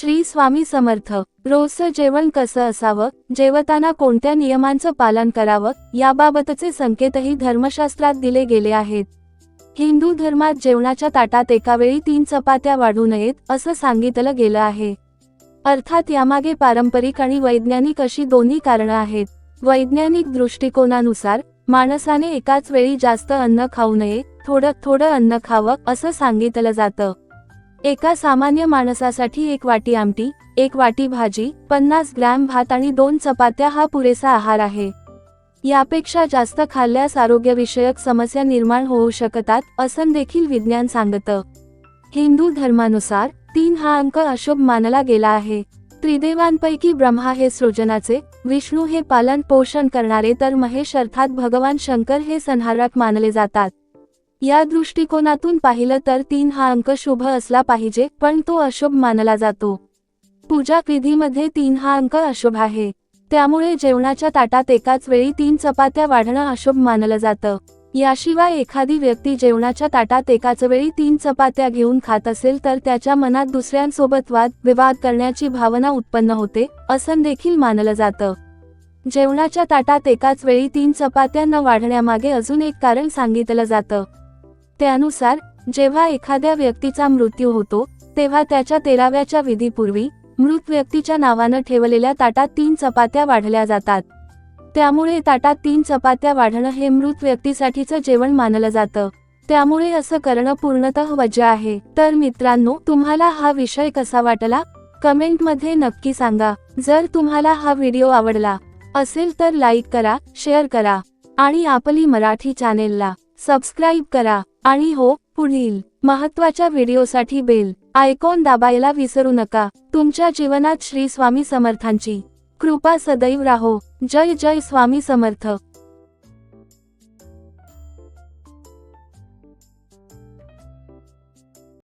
श्री स्वामी समर्थ. रोजचं जेवण कसं असावं? जेवताना कोणत्या नियमांचं पालन करावं? याबाबतचे संकेतही धर्मशास्त्रात दिले गेले आहेत. हिंदू धर्मात जेवणाच्या ताटात एकावेळी तीन चपात्या वाढू नयेत असं सांगितलं गेलं आहे. अर्थात यामागे पारंपरिक आणि वैज्ञानिक अशी दोन्ही कारणं आहेत. वैज्ञानिक दृष्टिकोनानुसार माणसाने एकाच वेळी जास्त अन्न खाऊ नये थोडं थोडं अन्न खावं असं सांगितलं जातं. एका सामान्य माणसासाठी एक वाटी आमटी एक वाटी भाजी पन्नास ग्रॅम भात आणि दोन चपात्या हा पुरेसा आहार आहे. यापेक्षा जास्त खाल्ल्यास आरोग्यविषयक समस्या निर्माण होऊ शकतात असं देखील विज्ञान सांगतं. हिंदू धर्मानुसार तीन हा अंक अशुभ मानला गेला आहे. त्रिदेवांपैकी ब्रह्मा हे सृजनाचे विष्णू हे पालन पोषण करणारे तर महेश अर्थात भगवान शंकर हे संहारक मानले जातात. या दृष्टिकोनातून पाहिलं तर तीन हा अंक शुभ असला पाहिजे पण तो अशुभ मानला जातो. पूजा विधीमध्ये तीन हा अंक अशुभ आहे. त्यामुळे जेवणाच्या ताटात एकाच वेळी तीन चपात्या वाढणं अशुभ मानलं जातं. याशिवाय एखादी व्यक्ती जेवणाच्या ताटात एकाच वेळी तीन चपात्या घेऊन खात असेल तर त्याच्या मनात दुसऱ्यांसोबत वाद विवाद करण्याची भावना उत्पन्न होते असं देखील मानलं जातं. जेवणाच्या ताटात एकाच वेळी तीन चपात्या न वाढण्यामागे अजून एक कारण सांगितलं जातं. त्यानुसार जेव्हा एखाद्या व्यक्तीचा मृत्यू होतो तेव्हा त्याच्या तेराव्याच्या विधीपूर्वी मृत व्यक्तीच्या नावानं ठेवलेल्या ताटात तीन चपात्या वाढल्या जातात. त्यामुळे ताटात तीन चपात्या वाढणं हे मृत व्यक्तीसाठीचं जेवण मानलं जातं. त्यामुळे असं करणं पूर्णतः वज्र आहे. तर मित्रांनो तुम्हाला हा विषय कसा वाटला? कमेंटमध्ये नक्की सांगा. जर तुम्हाला हा व्हिडिओ आवडला असेल तर लाईक करा शेअर करा आणि आपली मराठी चॅनेलला सबस्क्राईब करा आणि हो पुढील महत्त्वाच्या व्हिडिओसाठी बेल आयकॉन दाबायला विसरू नका. तुमच्या जीवनात श्री स्वामी समर्थांची कृपा सदैव राहो. जय जय स्वामी समर्थ.